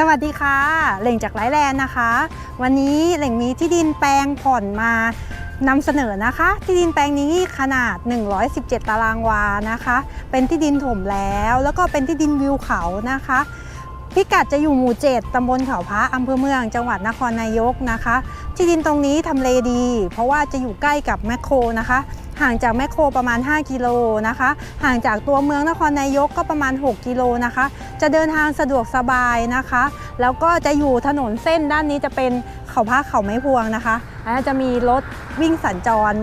สวัสดีค่ะ เหล่งจากไร่แลนด์นะคะ วันนี้เหล่งมีที่ดินแปลงผ่อนมานำเสนอนะคะ ที่ดินแปลงนี้ขนาด 117 ตารางวานะคะ เป็นที่ดินถมแล้ว แล้วก็เป็นที่ดินวิวเขานะคะ พิกัดจะอยู่หมู่ 7 ตำบลเขาพระอำเภอเมือง จังหวัดนครนายกนะคะ ที่ดินตรงนี้ทำเลดี เพราะว่าจะอยู่ใกล้กับแมคโครนะคะ ห่างจากแมคโครประมาณ 5 กิโลนะคะ ห่างจากตัวเมืองนครนายกก็ประมาณ 6 กิโลนะคะ จะเดินทางสะดวกสบายนะคะ แล้วก็จะอยู่ถนนเส้นด้านนี้จะเป็นเขาพระเขาไม้พวงนะคะแล้วจะมีรถวิ่งสัญจร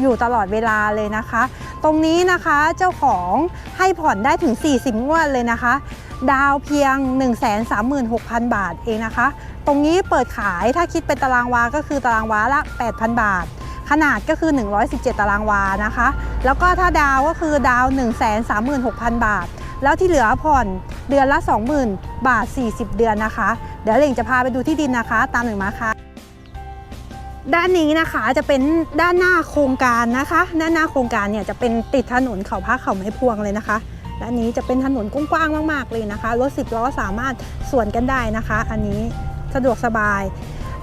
อยู่ตลอดเวลาเลยนะคะ ตรงนี้นะคะเจ้าของให้ผ่อนได้ถึง 40 งวดเลยนะคะ ดาวเพียง 136,000 บาทเองนะคะ ตรงนี้เปิดขายถ้าคิดเป็นตารางวา ก็คือตารางวาละ 8,000 บาท ขนาดก็คือ 117 ตารางวานะคะ แล้วก็ถ้าดาวก็คือดาว 136,000 บาท แล้วที่เหลือผ่อนเดือนละ 20,000 บาท 40 เดือนนะคะ เดี๋ยวเหล่งจะพาไปดูที่ดินนะคะ ตามหนึ่งมาค่ะด้านนี้นะคะจะเป็นด้านหน้าโครงการนะคะ ด้านหน้าโครงการเนี่ยจะเป็นติดถนนเขาพระเขาไม้พวงเลยนะคะ ด้านนี้จะเป็นถนนกว้างๆมาก ๆ เลยนะคะ รถสิบล้อสามารถสวนกันได้นะคะ อันนี้สะดวกสบาย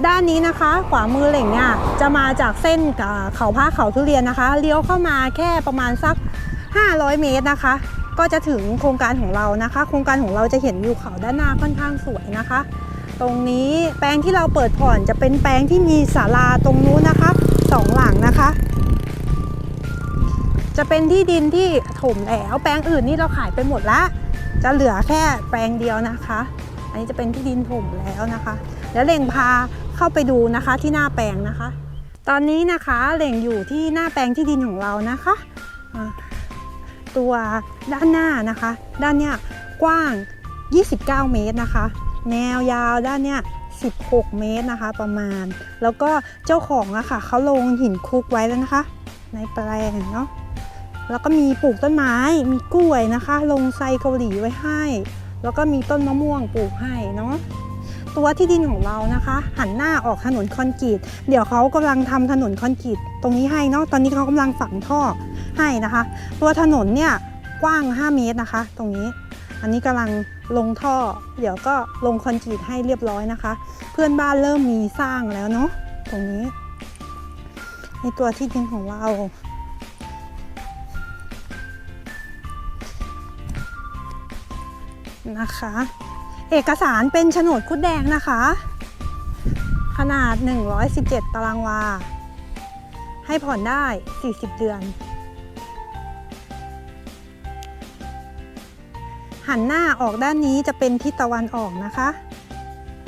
ด้านนี้นะคะ ขวามือเหล่งเนี่ยจะมาจากเส้นเอ่อเขาพระเขาทุเรียนนะคะ เลี้ยวเข้ามาแค่ประมาณสัก 500 เมตรนะคะ ก็จะถึงโครงการของเรานะคะ โครงการของเราจะเห็นวิวเขาด้านหน้าค่อนข้างสวยนะคะ ตรงนี้แปลงที่เราเปิดผ่อนจะเป็นแปลงที่มีศาลาตรงนู้นนะคะสองหลังนะคะ จะเป็นที่ดินที่ถมแล้วแปลงอื่นนี่เราขายไปหมดละจะเหลือแค่แปลงเดียวนะคะ อันนี้จะเป็นที่ดินถมแล้วนะคะ แล้วเล่งพาเข้าไปดูนะคะที่หน้าแปลงนะคะ ตอนนี้นะคะเล่งอยู่ที่หน้าแปลงที่ดินของเรานะคะตัวด้านหน้านะคะ ด้านเนี้ยกว้าง 29 เมตรนะคะ แนวยาวด้านเนี้ย16 เมตรนะคะประมาณ แล้วก็เจ้าของอะค่ะเขาลงหินคุกไว้แล้วนะคะ ในแปลงเนาะ แล้วก็มีปลูกต้นไม้มีกล้วยนะคะ ลงไซเกาหลีไว้ให้ แล้วก็มีต้นมะม่วงปลูกให้เนาะตัวที่ดินของเรานะคะ หันหน้าออกถนนคอนกรีต เดี๋ยวเขากำลังทำถนนคอนกรีตตรงนี้ให้เนาะตอนนี้เขากำลังฝังท่อให้นะคะ ตัวถนนเนี่ยกว้าง 5 เมตรนะคะ ตรงนี้ อันนี้กำลังลงท่อ เดี๋ยวก็ลงคอนกรีตให้เรียบร้อยนะคะ เพื่อนบ้านเริ่มมีสร้างแล้วเนาะตรงนี้ ในตัวที่ดินของเรา นะคะ เอกสารเป็นโฉนดคุดแดงนะคะ ขนาด 117 ตารางวา ให้ผ่อนได้ 40 เดือน หันหน้าออกด้านนี้จะเป็นทิศตะวันออกนะคะ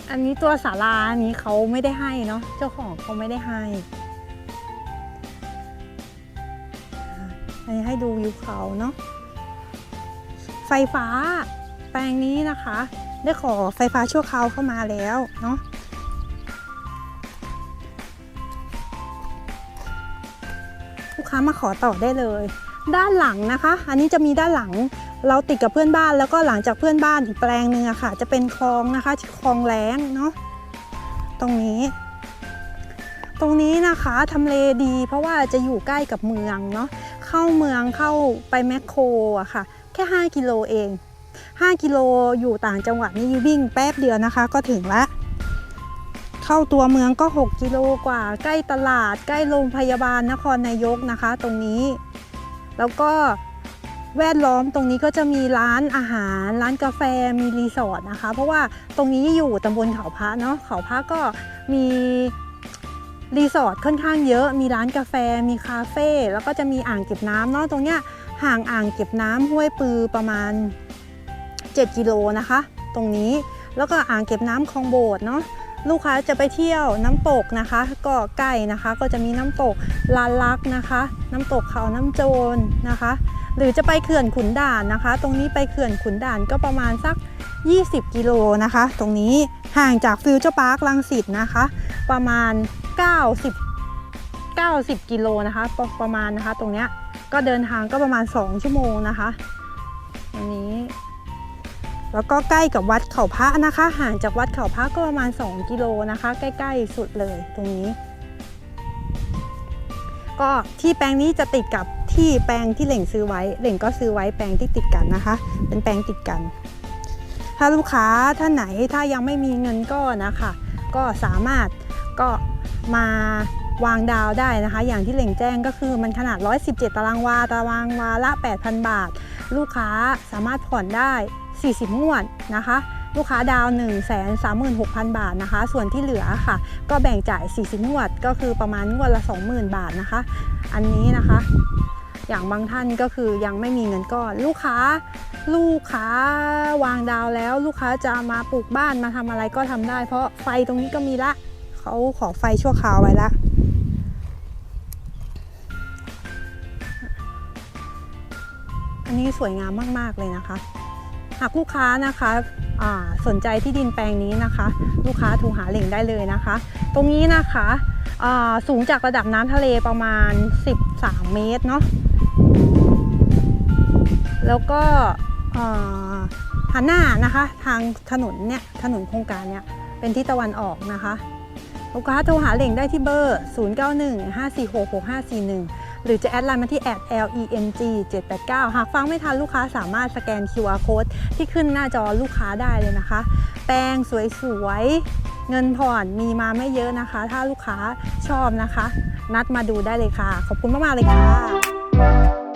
อันนี้ตัวศาลาอันนี้เขาไม่ได้ให้เนาะเจ้าของเขาไม่ได้ให้อันนี้ให้ดูวิวเขาเนาะไฟฟ้า แปลงนี้นะคะ ได้ขอไฟฟ้าชั่วคราวเข้ามาแล้วเนาะลูกค้ามาขอต่อได้เลย ด้านหลังนะคะ อันนี้จะมีด้านหลังเราติดกับเพื่อนบ้านแล้วก็หลังจากเพื่อนบ้านอีกแปลงหนึ่งอะค่ะ จะเป็นคลองนะคะคลองแล้งเนาะตรงนี้ ตรงนี้นะคะทำเลดี เพราะว่าจะอยู่ใกล้กับเมืองเนาะเข้าเมืองเข้าไปแมคโครอะค่ะ แค่ 5 กิโลเอง 5 กิโลอยู่ต่างจังหวัดนี่วิ่งแป๊บเดียวนะคะ ก็ถึงละ เข้าตัวเมืองก็ 6 กิโลกว่า ใกล้ตลาด ใกล้โรงพยาบาลนครนายกนะคะ ตรงนี้ แล้วก็แวดล้อมตรงนี้ก็จะมีร้านอาหาร ร้านกาแฟมีรีสอร์ทนะคะ เพราะว่าตรงนี้อยู่ตำบลเขาพระเนาะเขาพระก็มีรีสอร์ทค่อนข้างเยอะ มีร้านกาแฟ มีคาเฟ่ แล้วก็จะมีอ่างเก็บน้ำเนาะ ตรงเนี้ยห่างอ่างเก็บน้ำห้วยปือประมาณ 7 กิโลนะคะ ตรงนี้แล้วก็อ่างเก็บน้ำคลองโบดเนาะลูกค้าจะไปเที่ยวน้ำตกนะคะ ก็ใกล้นะคะก็จะมีน้ำตกลานลักนะคะ น้ำตกเขาน้ำโจรนะคะ หรือจะไปเขื่อนขุนด่านนะคะ ตรงนี้ไปเขื่อนขุนด่านก็ประมาณสัก 20 กิโลนะคะ ตรงนี้ห่างจากฟิวเจอร์พาร์คลังสิตนะคะ ประมาณ 90 90 กิโลนะคะปประมาณนะคะ ตรงเนี้ยก็เดินทางก็ประมาณ 2 ชั่วโมงนะคะตรงนี้ แล้วก็ใกล้กับวัดเขาพระนะคะ ห่างจากวัดเขาพระก็ประมาณ 2 กิโลนะคะ ใกล้ ๆ สุดเลยตรงนี้ ก็ที่แปลงนี้จะติดกับที่แปลงที่เหล่งซื้อไว้เหล่งก็ซื้อไว้แปลงที่ติดกันนะคะ เป็นแปลงติดกัน ถ้าลูกค้าท่านไหนถ้ายังไม่มีเงินก้อนนะคะ ก็สามารถก็มาวางดาวได้นะคะ อย่างที่เหล่งแจ้งก็คือมันขนาด 117 ตารางวา ตารางวาละ 8,000 บาท ลูกค้าสามารถผ่อนได้ 40งวดนะคะ ลูกค้าดาว 1 3 6 0 0 0 บาทนะคะ ส่วนที่เหลือค่ะ ก็แบ่งจ่าย 40 งวด ก็คือประมาณงวดละ 20,000 บาทนะคะ อันนี้นะคะ อย่างบางท่านก็คือยังไม่มีเงินก้อนลูกค้า ลูกค้าวางดาวแล้ว ลูกค้าจะมาปลูกบ้านมาทำอะไรก็ทำได้ เพราะไฟตรงนี้ก็มีละเขาขอไฟชั่วคราวไว้ละ อันนี้สวยงามมาก ๆ เลยนะคะ หากลูกค้านะคะสนใจที่ดินแปลงนี้นะคะ ลูกค้าโทรหาเหล่งได้เลยนะคะ ตรงนี้นะคะสูงจากระดับน้ำทะเลประมาณ 13 เมตรเนาะแล้วก็อ่าหันหน้านะคะ ทางถนนเนี่ยถนนโครงการเนี่ยเป็นที่ตะวันออกนะคะลูกค้าโทรหาเหล่งได้ที่เบอร์ 0915466541 หรือจะแอดไลน์มาที่แอด @leng 789หากฟังไม่ทันลูกค้าสามารถสแกน QR code ที่ขึ้นหน้าจอลูกค้าได้เลยนะคะ แปลงสวยๆ เงินผ่อนมีมาไม่เยอะนะคะ ถ้าลูกค้าชอบนะคะ นัดมาดูได้เลยค่ะ ขอบคุณมากๆเลยค่ะ